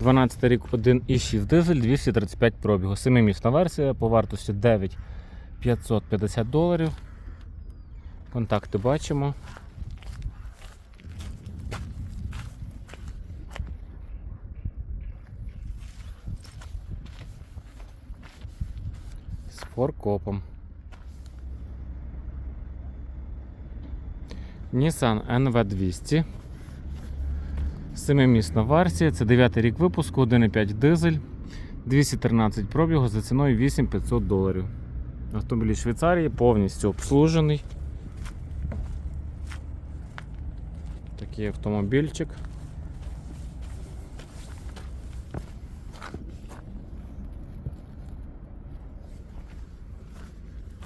12 рік 1,6 дизель, 235 пробігу. Семимісна версія по вартості 9550 доларів. Контакти бачимо. З форкопом. Nissan NV200. Семимісна версія, це 9 рік випуску, 1,5 дизель, 213 пробігу за ціною 8500 доларів. Автомобіль Швейцарії повністю обслужений. Такий автомобільчик.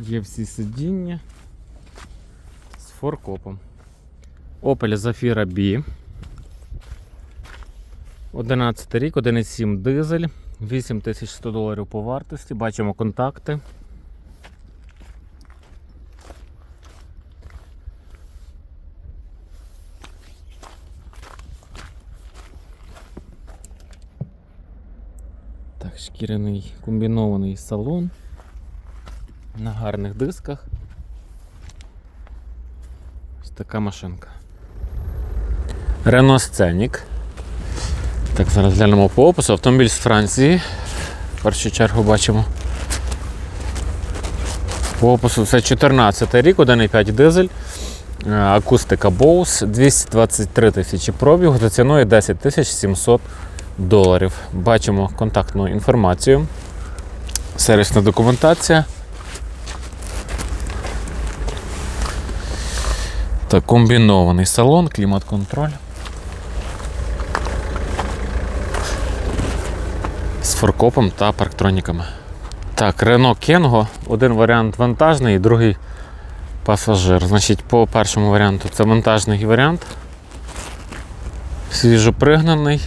Є всі сидіння з форкопом. Opel Zafira B. 11 рік, 1,7 дизель, 8100 доларів по вартості. Бачимо контакти. Так, шкіряний комбінований салон на гарних дисках. Ось така машинка. Renault Scenic. Так, зараз глянемо по опису. Автомобіль з Франції. В першу чергу бачимо. По опису це 14 рік, 1,5 дизель. Е, Акустика Bose, 223 тисячі пробігу за ціною 10 тисяч 700 доларів. Бачимо контактну інформацію. Сервісна документація. Так, комбінований салон, клімат-контроль. Форкопом та парктроніками. Так, Renault Kengo. Один варіант вантажний, другий пасажир. Значить, по першому варіанту це вантажний варіант. Свіжопригнаний.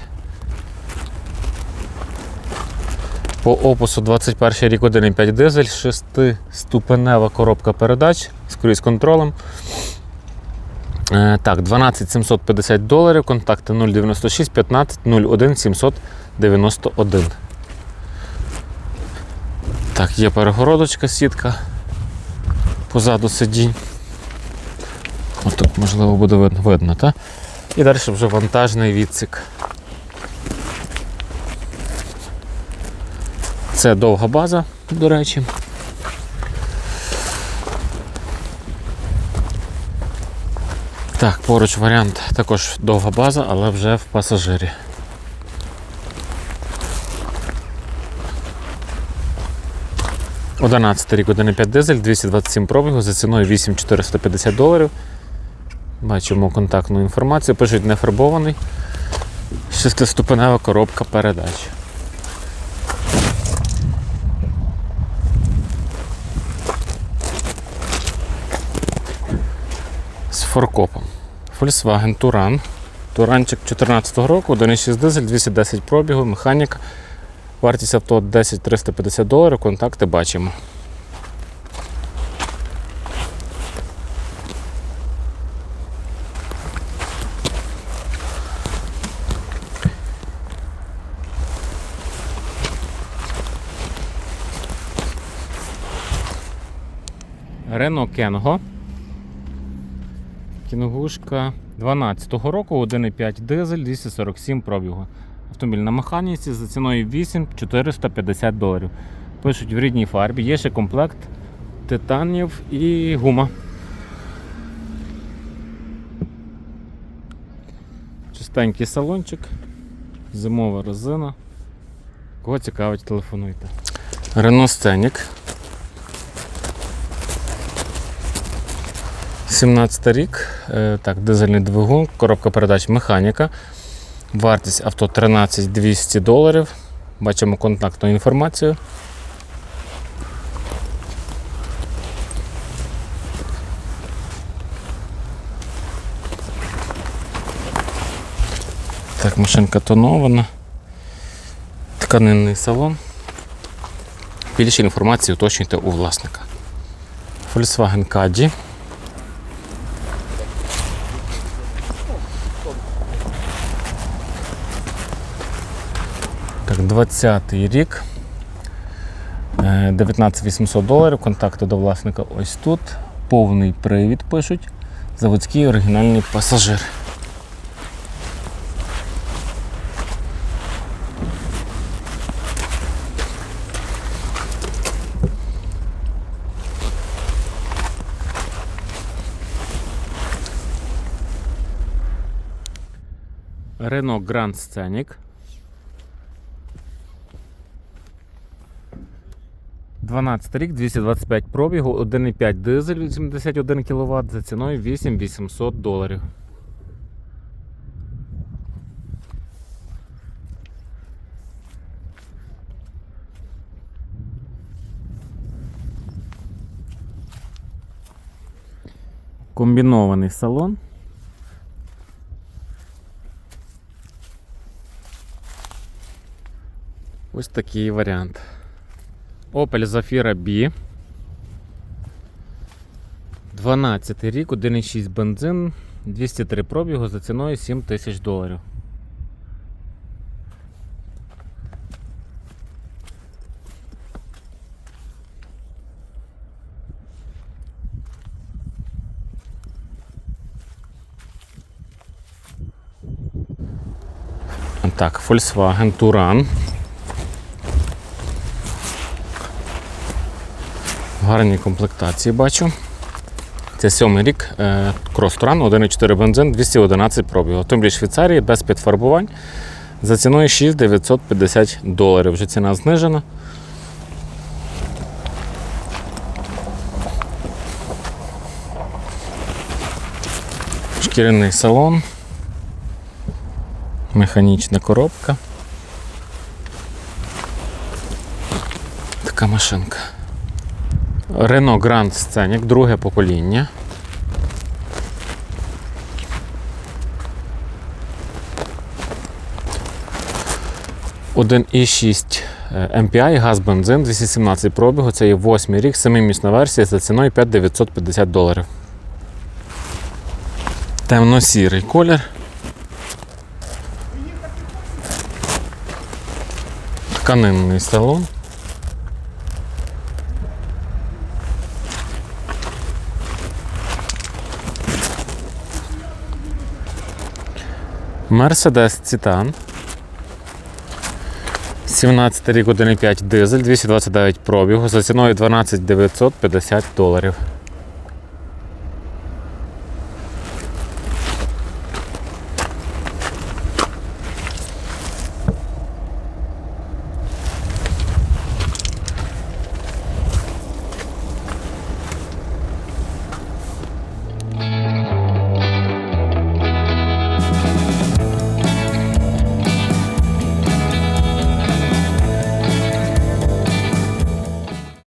По опису 21 рік 1,5 дизель, 6-ступенева коробка передач з круїз-контролем. Е, Так, 12 750 доларів, контакти 096 15 01 791. Так, є перегородочка, сітка позаду сидінь. Ось тут можливо буде видно, видно так? І далі вже вантажний відсік. Це довга база, до речі. Так, поруч варіант також довга база, але вже в пасажирі. Одинадцятий рік 1,5 дизель, 227 пробігу за ціною 8450 доларів. Бачимо контактну інформацію. Пишуть не фарбований. Шестиступенева коробка передач. З форкопом. Volkswagen Touran. Туранчик 14 року, 1,6 дизель, 210 пробігу, механіка. Вартість авто 10 350 доларів, контакти бачимо. Renault Kengo. Кінгушка 12-го року, 1,5 дизель, 247 пробігу. Автомобіль на механіці за ціною 8450 доларів. Пишуть в рідній фарбі, є ще комплект титанів і гума. Чистенький салончик, зимова резина. Кого цікавить, телефонуйте. Renault Scenic. 17 рік. Е, Так, дизельний двигун, коробка передач механіка. Вартість авто 13 200 доларів. Бачимо контактну інформацію. Так, машинка тонована. Тканинний салон. Більше інформації уточнюйте у власника. Volkswagen Caddy. Так, 20-й рік. Е, 19 800 доларів. Контакти до власника ось тут. Повний привід пишуть. Заводський оригінальний пасажир. Renault Grand Scenic. 12 рік, 225 пробігу, 1,5 дизель 81 кВт за ціною 8800 доларів. Комбінований салон. Ось такий варіант. Opel Zafira B. 12 рік, 1,6 бензин, 203 пробігу за ціною 7 тисяч доларів. Так, Volkswagen Touran. Гарній комплектації бачу. Це сьомий рік. е, Крос Туран, 1,4 бензин, 211 пробігів. Автомобіль Швейцарії без підфарбувань. За ціною 6950 доларів. Вже ціна знижена. Шкіряний салон. Механічна коробка. Така машинка. Renault Grand Scenic, друге покоління. Один і 6 MPI, газ бензин, 217 пробігу, це є 8 рік, 7-місна версія за ціною 5950 доларів. Темно-сірий колір. Тканинний салон. Mercedes Titan. 17 рік 1,5 дизель, 229 пробігу за ціною 12 950 доларів.